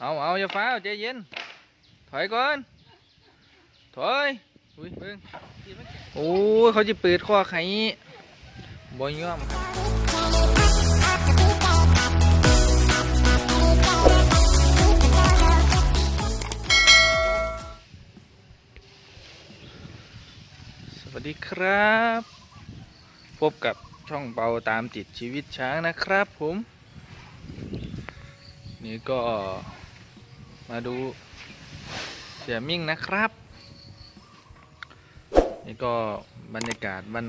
เอาเอาอย่าฟ้าใจเย็น ถอยก่อน ถอยอุ้ยเบิ่งโอ้ยเขาจะเปิดข้อไขบ่ยอมครับสวัสดีครับ พบกับช่องเบาตามติดชีวิตช้างนะครับผม นี่ก็ มาดูเสียมิ่งนะครับ นี่ก็บรรยากาศวัน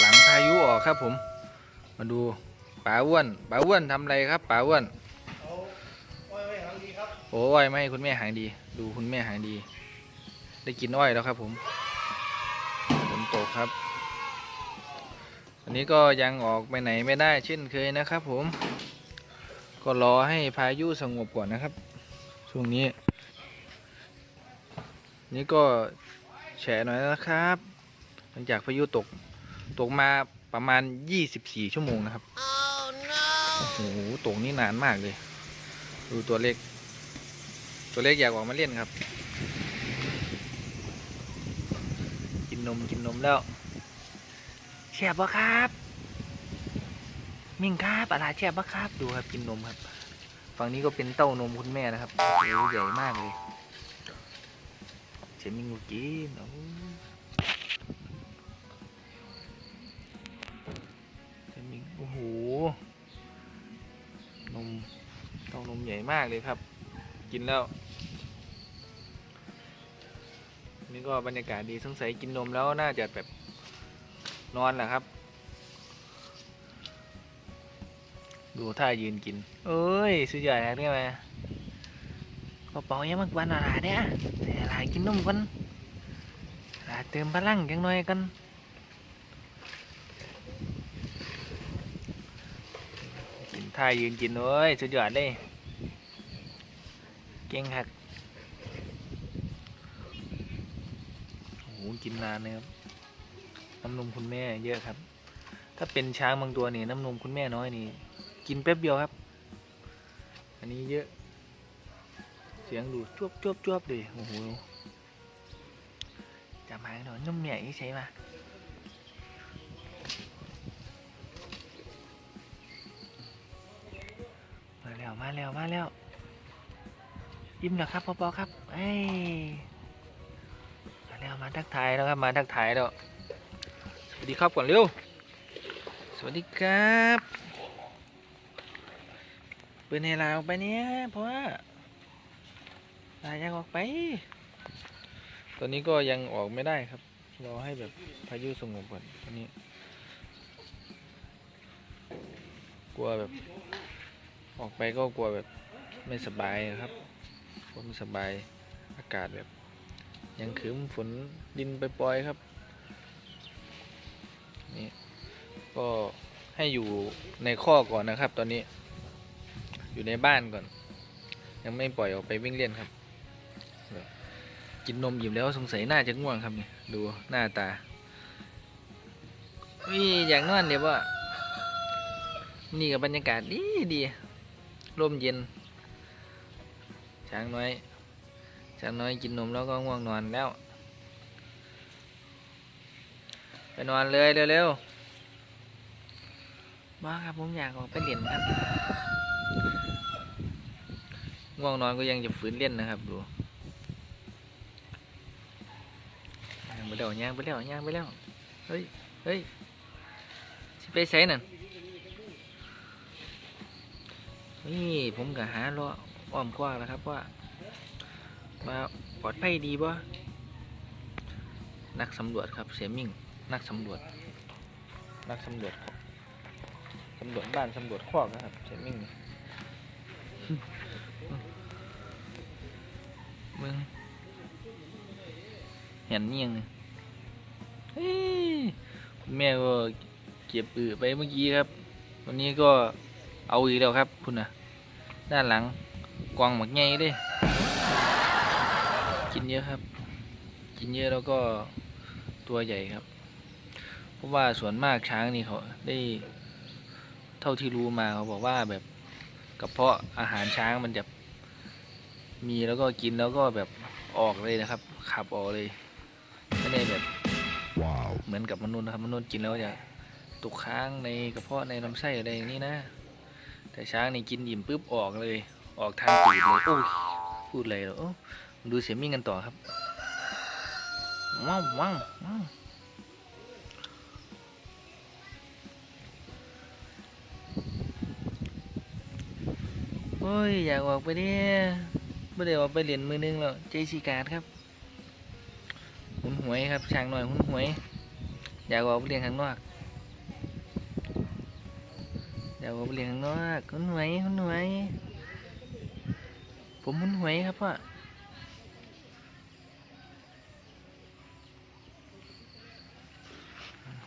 หลังพายุออกครับผม มาดูป๋าอ้วนป๋าอ้วนทำอะไรครับป๋าอ้วนโอ้ยไม่ให้คุณแม่หางดี ดูคุณแม่หางดี ได้กินอ้อยแล้วครับผมฝนตกครับอันนี้ก็ยังออกไปไหนไม่ได้เช่นเคยนะครับผม ก็รอให้พายุสงบก่อนนะครับ ช่วงนี้ นี่ก็แฉะหน่อยนะครับ หลังจากพายุตก ตกมาประมาณ 24 ชั่วโมงนะครับโอ้โหตกนี่นานมากเลย ดูตัวเล็ก ตัวเล็กอยากออกมาเล่นครับ กินนมกินนมแล้วแฉบปะครับ มิ่งครับอะไรแฉบปะครับ ดูครับกินนมครับ ฝั่งนี้ก็เป็นเต้านมคุณแม่นะครับโอ้โหใหญ่มากเลยเชมิงกูกินเชมิงโอ้โหนมเต้านมใหญ่มากเลยครับ กินแล้วนี่ก็บรรยากาศดีสงสัยกินนมแล้วน่าจะแบบนอนแหละครับ ดูท่ายืนกิน เอ้ยสุดยอดนะเนี่ยมาพอเป่ายังมากวันอะไรเนี่ยแต่อะไรกินนมกันอะไรเติมพลังกันหน่อยกันกินท่ายืนกินเอ้ยสุดยอดเลยเก่งหักโอ้โหกินนานเลยครับน้ำนมคุณแม่เยอะครับ ถ้าเป็นช้างบางตัวนี่น้ำนมคุณแม่น้อยนี่ กินแป๊บเดียวครับ อันนี้เยอะ เสียงดูจวบจวบจวบเลยโอ้โหจำหางหน่อยนุ่มใหญ่ใช่ไหมมาแล้วมาแล้วมาแล้วยิ้มแล้วครับปอๆครับเอ้ยมาแล้วมาทักทายแล้วครับมาทักทายแล้วสวัสดีครับก่อนเร็วสวัสดีครับ ปิดให้ลาออกไปเนี้ยเพราะว่าลาอยากออกไป ตอนนี้ก็ยังออกไม่ได้ครับ รอให้แบบพายุสงบก่อนตอนนี้ กลัวแบบ ออกไปก็กลัวแบบไม่สบายครับกลัวไม่สบายอากาศแบบ ยังคืมฝนดินไปปล่อยๆครับนี่ก็ให้อยู่ในข้อก่อนนะครับตอนนี้ อยู่ในบ้านก่อน ยังไม่ปล่อยออกไปวิ่งเล่นครับ กินนมอิ่มแล้วสงสัยน่าจะง่วงครับเนี่ยดูหน้าตาวิอยากนอนเดี๋ยวว่า นี่กับบรรยากาศดีดีร่มเย็น ช้างน้อย ช้างน้อยกินนมแล้วก็ง่วงนอนแล้ว ไปนอนเลยเร็วๆบ้าครับผมอยากออกไปเล่นครับ ง่วงนอนก็ยังจะฝืนเล่นนะครับดูไปแล้วย่างไปแล้วย่างไปแล้วเฮ้ยเฮ้ยสิไปใส่นั่นนี่ผมก็หารออ้อมกว้างแล้วครับว่า มาปลอดภัยดีบ่นักสำรวจครับเสียมิ่ง นักสำรวจ นักสำรวจสำรวจบ้านสำรวจคอกนะครับเสียมิ่งมึง เห็นนี่ยังเนี่ยเฮ้ยคุณแม่ก็เก็บปือไปเมื่อกี้ครับ วันนี้ก็เอาอีกแล้วครับคุณนะด้านหลังกวางหมักไงเด้กินเยอะครับ กินเยอะแล้วก็ตัวใหญ่ครับ เพราะว่าส่วนมากช้างนี่เขาได้เท่าที่รู้มาเขาบอกว่าแบบกระเพาะอาหารช้างมันจะมีแล้วก็กินแล้วก็แบบออกเลยนะครับ ขับออกเลย ไม่ได้แบบ Wow. เหมือนกับมนุษย์นะครับมนุษย์กินแล้วจะตกค้างในกระเพาะในลำไส้อะไรอย่างนี้นะ แต่ช้างนี่กินอิ่มปุ๊บออกเลย ออกทางตูดเลยโอ้ยพูดอะไรเหรอโอ้ดูเสียงมิ่งกันต่อครับว้าวว้าวว้าวโอ้ย อยากออกไปเนี่ยไม่ได้ออกไปเรียนมือนึงแล้วใจสีการดครับหุนห วยครับช้างหน่อยหุนหวย อยากออกไปเรียนข้างนอกอยากออกไปเรียนข้างนอกหุ้นหวยหุ้นหวย ผมหุ้นหวยครับพ่อ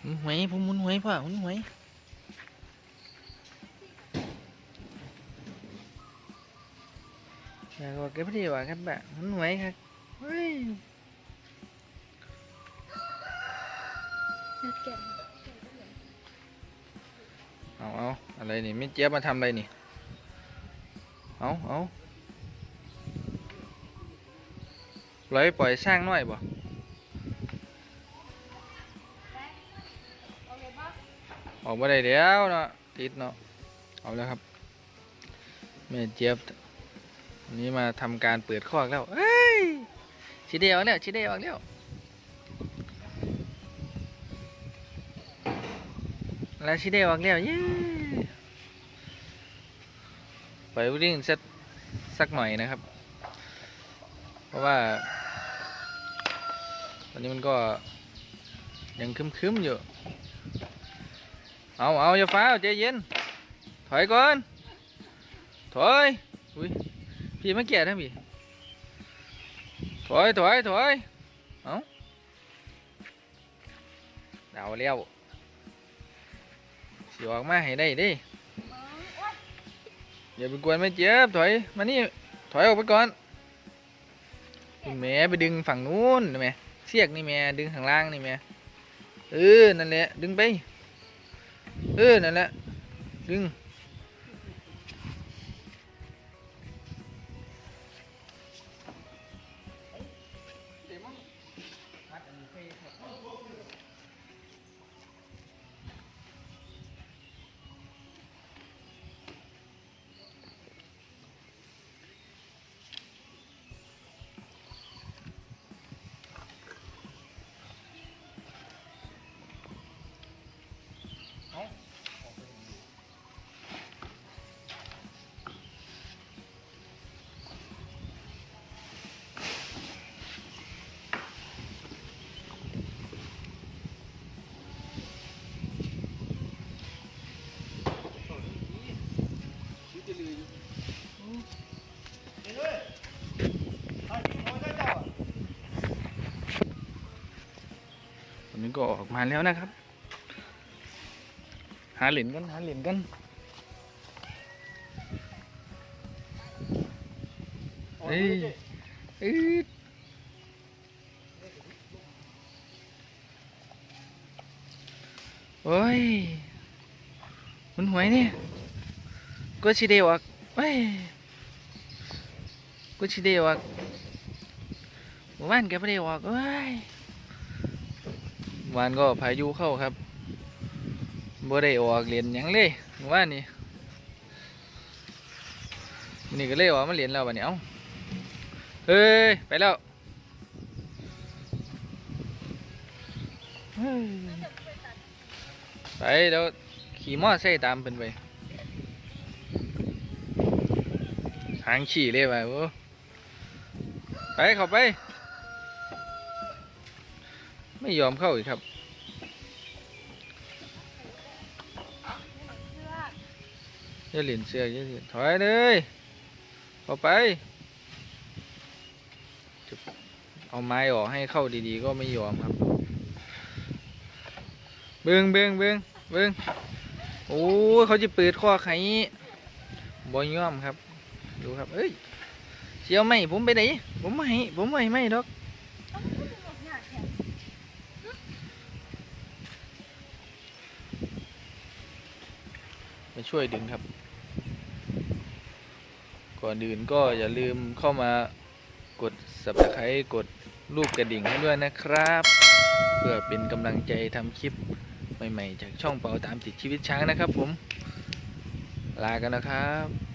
หุ้นหวยผมหุ้นหวยพ่อหุ้นหวยอยากออกไปเรียนครับแบบหุ้นหวยครับเฮ้ย อะไรนี่ไม่เจี๊ยบมาทำอะไรนี่ เอาเอาปล่อยปล่อยสร้างน้อยบ่ออกมาได้แล้วเนาะติดเนาะเอาแล้วครับแม่เจี๊ยบวันนี้มาทำการเปิดคอกแล้วเฮ้ยชิเดียวแล้วชิเดียวแล้วแล้วชิเดียวแล้วเย้ ไปวิ่งสักสักหน่อยนะครับ เพราะว่า ตอนนี้มันก็ยังคึมๆอยู่ เอาเอาอย่าฟ้าใจเย็น ถอยก่อน ถอยอุ้ยพี่ไม่แก่นะพี่ ถอยถอยถอยเอาเดาแล้วสิออกมาให้ได้ดิ อย่าไปกวนไม่เจี๊ยบถอย มานี่ ถอยออกไปก่อนแม่ไปดึงฝั่งนู้นแม่เสียกนี่แม่ดึงข้างล่างนี่แม่เออ นั่นแหละ ดึงไป เออ นั่นแหละ ดึง นนี้ก็ออกมาแล้วนะครับ หาเหรียญกันหาเหรียญกันเอ้ยเอืดโอ้ยมันหวยเนี่ยก็ชิเดียวักเอ้ยก็ชิเดียวักหมู่บ้านแกไม่ได้ออกเอ้ย วันก็พายุเข้าครับบ่ได้ออกเหรียญยังเลยว่านี่นี่ก็เลยออกมาเหรียญแล้วบัดนี้เอ้าเฮ้ยไปแล้วเฮ้ยไปเดี๋ยวขี่มอไซค์ตามเพิ่นไปหางขี่เลยไปโอ้ไปเข้าไป ไม่ยอมเข้าอีกครับ อย่าเหรียญเสือกอย่าเหรียญถอยเลยเข้าไป เอาไม้ออกให้เข้าดีๆ ก็ไม่ยอมครับ เบิ้งเบิ้งเบิ้งเบิ้งโอ้เขาจะเปิดข้อไขบอยย่อมครับ ดูครับ เอ้ยเชียวไม่ผมไปไหนผมไม่ให้ผมไม่ไม่ดอก มาช่วยดึงครับ ก่อนอื่นก็อย่าลืมเข้ามากด subscribe กดรูปกระดิ่งให้ด้วยนะครับ เพื่อเป็นกำลังใจทำคลิปใหม่ ๆ จากช่องเป่าตามติดชีวิตช้างนะครับผม ลากันนะครับ